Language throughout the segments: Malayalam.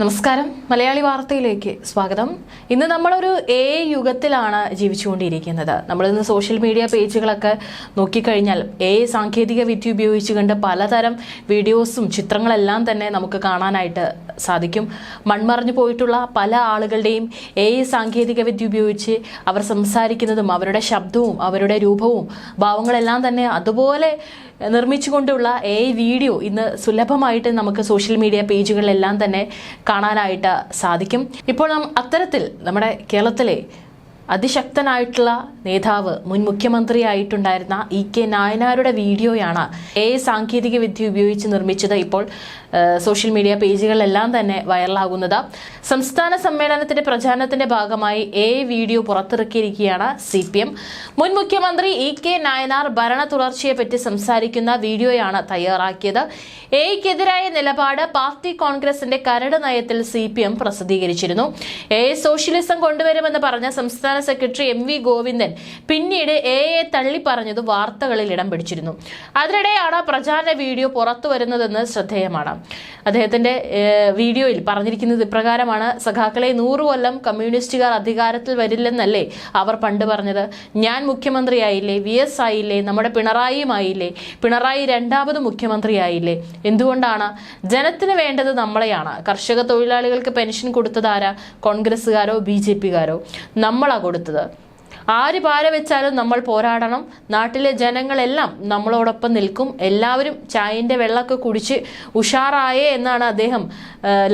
നമസ്കാരം. മലയാളി വാർത്തയിലേക്ക് സ്വാഗതം. ഇന്ന് നമ്മളൊരു എ യുഗത്തിലാണ് ജീവിച്ചുകൊണ്ടിരിക്കുന്നത്. നമ്മളിന്ന് സോഷ്യൽ മീഡിയ പേജുകളൊക്കെ നോക്കിക്കഴിഞ്ഞാൽ എ സാങ്കേതിക വിദ്യ ഉപയോഗിച്ചുകൊണ്ട് പലതരം വീഡിയോസും ചിത്രങ്ങളെല്ലാം തന്നെ നമുക്ക് കാണാനായിട്ട് സാധിക്കും. മൺമറഞ്ഞു പോയിട്ടുള്ള പല ആളുകളുടെയും എ സാങ്കേതിക വിദ്യ ഉപയോഗിച്ച് അവർ സംസാരിക്കുന്നതും അവരുടെ ശബ്ദവും അവരുടെ രൂപവും ഭാവങ്ങളെല്ലാം തന്നെ അതുപോലെ നിർമ്മിച്ചുകൊണ്ടുള്ള എ വീഡിയോ ഇന്ന് സുലഭമായിട്ട് നമുക്ക് സോഷ്യൽ മീഡിയ പേജുകളിലെല്ലാം തന്നെ കാണാനായിട്ട് സാധിക്കും. ഇപ്പോൾ നാം അത്തരത്തിൽ നമ്മുടെ കേരളത്തിലെ അതിശക്തനായിട്ടുള്ള നേതാവ് മുൻ മുഖ്യമന്ത്രിയായിട്ടുണ്ടായിരുന്ന ഇ കെ നായനാരുടെ വീഡിയോയാണ് എ സാങ്കേതിക വിദ്യ ഉപയോഗിച്ച് നിർമ്മിച്ചത്. ഇപ്പോൾ സോഷ്യൽ മീഡിയ പേജുകളിലെല്ലാം തന്നെ വൈറലാകുന്നത്. സംസ്ഥാന സമ്മേളനത്തിന്റെ പ്രചാരണത്തിന്റെ ഭാഗമായി എ വീഡിയോ പുറത്തിറക്കിയിരിക്കുകയാണ് സി പി എം. മുൻ മുഖ്യമന്ത്രി ഇ കെ നായനാർ ഭരണ തുടർച്ചയെപ്പറ്റി സംസാരിക്കുന്ന വീഡിയോയാണ് തയ്യാറാക്കിയത്. എയ്ക്കെതിരായ നിലപാട് പാർട്ടി കോൺഗ്രസിന്റെ കരട് നയത്തിൽ സി പി എം പ്രസിദ്ധീകരിച്ചിരുന്നു. എ സോഷ്യലിസം കൊണ്ടുവരുമെന്ന് പറഞ്ഞ സംസ്ഥാന സെക്രട്ടറി എം വി ഗോവിന്ദൻ പിന്നീട് എ എ തള്ളിപ്പറഞ്ഞത് വാർത്തകളിൽ ഇടം പിടിച്ചിരുന്നു. അതിനിടെയാണ് പ്രചാരണ വീഡിയോ പുറത്തു വരുന്നതെന്ന് ശ്രദ്ധേയമാണ്. അദ്ദേഹത്തിന്റെ വീഡിയോയിൽ പറഞ്ഞിരിക്കുന്നത് ഇപ്രകാരമാണ്. സഖാക്കളെ നൂറു കൊല്ലം കമ്മ്യൂണിസ്റ്റുകാർ അധികാരത്തിൽ വരില്ലെന്നല്ലേ അവർ പണ്ട് പറഞ്ഞത്? ഞാൻ മുഖ്യമന്ത്രിയായില്ലേ? വി എസ് ആയില്ലേ? നമ്മുടെ പിണറായിയും ആയില്ലേ? പിണറായി രണ്ടാമത് മുഖ്യമന്ത്രിയായില്ലേ? എന്തുകൊണ്ടാണ്? ജനത്തിന് വേണ്ടത് നമ്മളെയാണ്. കർഷക തൊഴിലാളികൾക്ക് പെൻഷൻ കൊടുത്തതാരാ കോൺഗ്രസ്സുകാരോ ബി ജെ പിക്കാരോ? നമ്മളാ കൊടുത്തത്. ആര് പാര വെച്ചാലും നമ്മൾ പോരാടണം. നാട്ടിലെ ജനങ്ങളെല്ലാം നമ്മളോടൊപ്പം നിൽക്കും. എല്ലാവരും ചായന്റെ വെള്ളമൊക്കെ കുടിച്ച് ഉഷാറായേ എന്നാണ് അദ്ദേഹം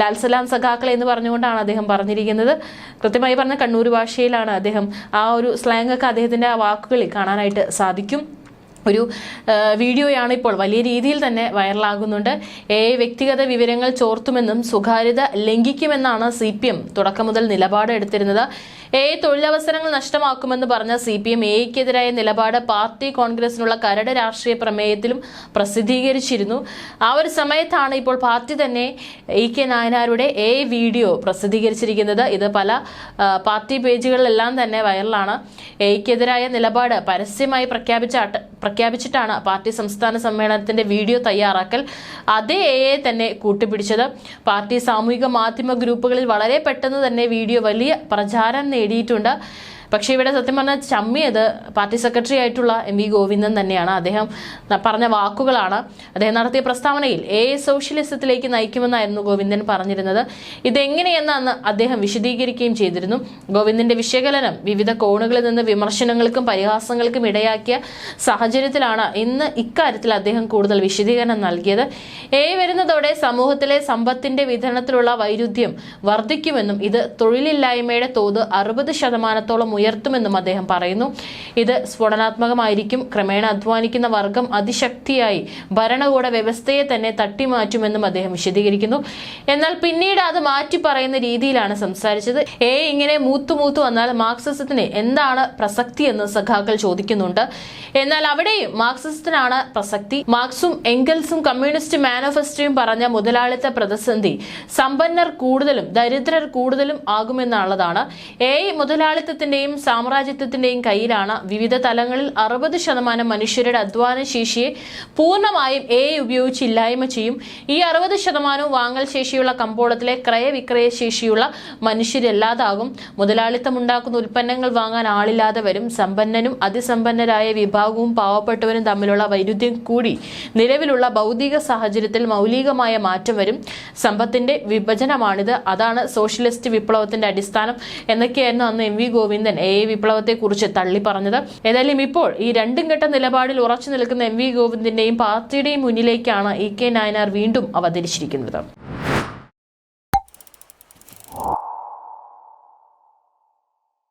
ലാൽസലാം ലാൽ സഖാക്കൾ എന്ന് പറഞ്ഞുകൊണ്ടാണ് അദ്ദേഹം പറഞ്ഞിരിക്കുന്നത്. കൃത്യമായി പറഞ്ഞ കണ്ണൂർ ഭാഷയിലാണ് അദ്ദേഹം ആ ഒരു സ്ലാങ്ങൊക്കെ അദ്ദേഹത്തിന്റെ ആ വാക്കുകളിൽ കാണാനായിട്ട് സാധിക്കും. ഒരു വീഡിയോയാണ് ഇപ്പോൾ വലിയ രീതിയിൽ തന്നെ വൈറലാകുന്നുണ്ട്. എ വ്യക്തിഗത വിവരങ്ങൾ ചോർത്തുമെന്നും സ്വകാര്യത ലംഘിക്കുമെന്നാണ് സി പി എം തുടക്കം മുതൽ നിലപാട് എടുത്തിരുന്നത്. എ തൊഴിലവസരങ്ങൾ നഷ്ടമാക്കുമെന്ന് പറഞ്ഞ സി പി എം നിലപാട് പാർട്ടി കോൺഗ്രസിനുള്ള കരട് രാഷ്ട്രീയ പ്രമേയത്തിലും പ്രസിദ്ധീകരിച്ചിരുന്നു. ആ ഒരു സമയത്താണ് ഇപ്പോൾ പാർട്ടി തന്നെ ഇ കെ നായനാരുടെ എ വീഡിയോ പ്രസിദ്ധീകരിച്ചിരിക്കുന്നത്. ഇത് പല പാർട്ടി പേജുകളിലെല്ലാം തന്നെ വൈറലാണ്. എയ്ക്കെതിരായ നിലപാട് പരസ്യമായി പ്രഖ്യാപിച്ച പ്രഖ്യാപിച്ചിട്ടാണ് പാർട്ടി സംസ്ഥാന സമ്മേളനത്തിന്റെ വീഡിയോ തയ്യാറാക്കൽ. അതേ എയെ തന്നെ കൂട്ടുപിടിച്ചത്. പാർട്ടി സാമൂഹിക മാധ്യമ ഗ്രൂപ്പുകളിൽ വളരെ പെട്ടെന്ന് തന്നെ വീഡിയോ വലിയ പ്രചാരം നേടിയിട്ടുണ്ട്. പക്ഷേ ഇവിടെ സത്യം പറഞ്ഞാൽ ചമ്മിയത് പാർട്ടി സെക്രട്ടറി ആയിട്ടുള്ള എം വി ഗോവിന്ദൻ തന്നെയാണ്. അദ്ദേഹം പറഞ്ഞ വാക്കുകളാണ് അദ്ദേഹം നടത്തിയ പ്രസ്താവനയിൽ എ സോഷ്യലിസത്തിലേക്ക് നയിക്കുമെന്നായിരുന്നു ഗോവിന്ദൻ പറഞ്ഞിരുന്നത്. ഇതെങ്ങനെയെന്ന് അന്ന് അദ്ദേഹം വിശദീകരിക്കുകയും ചെയ്തിരുന്നു. ഗോവിന്ദന്റെ വിശകലനം വിവിധ കോണുകളിൽ നിന്ന് വിമർശനങ്ങൾക്കും പരിഹാസങ്ങൾക്കും ഇടയാക്കിയ സാഹചര്യത്തിലാണ് ഇന്ന് ഇക്കാര്യത്തിൽ അദ്ദേഹം കൂടുതൽ വിശദീകരണം നൽകിയത്. എ വരുന്നതോടെ സമൂഹത്തിലെ സമ്പത്തിന്റെ വിതരണത്തിലുള്ള വൈരുദ്ധ്യം വർദ്ധിക്കുമെന്നും ഇത് തൊഴിലില്ലായ്മയുടെ തോത് അറുപത് ശതമാനത്തോളം ഉയർത്തുമെന്നും അദ്ദേഹം പറയുന്നു. ഇത് സ്ഫോടനാത്മകമായിരിക്കും. ക്രമേണ അധ്വാനിക്കുന്ന വർഗം അതിശക്തിയായി ഭരണകൂട വ്യവസ്ഥയെ തന്നെ തട്ടിമാറ്റുമെന്നും അദ്ദേഹം വിശദീകരിക്കുന്നു. എന്നാൽ പിന്നീട് അത് മാറ്റി പറയുന്ന രീതിയിലാണ് സംസാരിച്ചത്. എ ഇങ്ങനെ മൂത്തു മൂത്തു വന്നാൽ മാർക്സിസത്തിന് എന്താണ് പ്രസക്തി എന്ന് സഖാക്കൾ ചോദിക്കുന്നുണ്ട്. എന്നാൽ അവിടെയും മാർക്സിസത്തിനാണ് പ്രസക്തി. മാർക്സും എംഗൽസും കമ്മ്യൂണിസ്റ്റ് മാനിഫെസ്റ്റോയും പറഞ്ഞ മുതലാളിത്ത പ്രതിസന്ധി സമ്പന്നർ കൂടുതലും ദരിദ്രർ കൂടുതലും ആകുമെന്നുള്ളതാണ്. എ മുതലാളിത്തത്തിന്റെയും സാമ്രാജ്യത്വത്തിന്റെയും കയ്യിലാണ് വിവിധ തലങ്ങളിൽ അറുപത് ശതമാനം മനുഷ്യരുടെ അധ്വാന ശേഷിയെ പൂർണമായും എ ഉപയോഗിച്ച് ഇല്ലായ്മ ചെയ്യും. ഈ അറുപത് ശതമാനവും വാങ്ങൽ ശേഷിയുള്ള കമ്പോളത്തിലെ ക്രയവിക്രയ ശേഷിയുള്ള മനുഷ്യരില്ലാതാകും. മുതലാളിത്തം ഉണ്ടാക്കുന്ന ഉൽപ്പന്നങ്ങൾ വാങ്ങാൻ ആളില്ലാതെ വരും. സമ്പന്നനും അതിസമ്പന്നരായ വിഭാഗവും പാവപ്പെട്ടവരും തമ്മിലുള്ള വൈരുദ്ധ്യം കൂടി നിലവിലുള്ള ഭൗതിക സാഹചര്യത്തിൽ മൗലികമായ മാറ്റം വരും. സമ്പത്തിന്റെ വിഭജനമാണിത്. അതാണ് സോഷ്യലിസ്റ്റ് വിപ്ലവത്തിന്റെ അടിസ്ഥാനം. എന്നൊക്കെയായിരുന്നു അന്ന് എം വി ഗോവിന്ദൻ എ വിപ്ലവത്തെക്കുറിച്ച് തള്ളി പറഞ്ഞത് ഏതായാലും ഇപ്പോൾ ഈ രണ്ടും ഘട്ട നിലപാടിൽ ഉറച്ചു നിൽക്കുന്ന എം വി ഗോവിന്ദിന്റെയും പാർട്ടിയുടെയും മുന്നിലേക്കാണ് ഇ കെ നായനാർ വീണ്ടും അവതരിച്ചിരിക്കുന്നത്.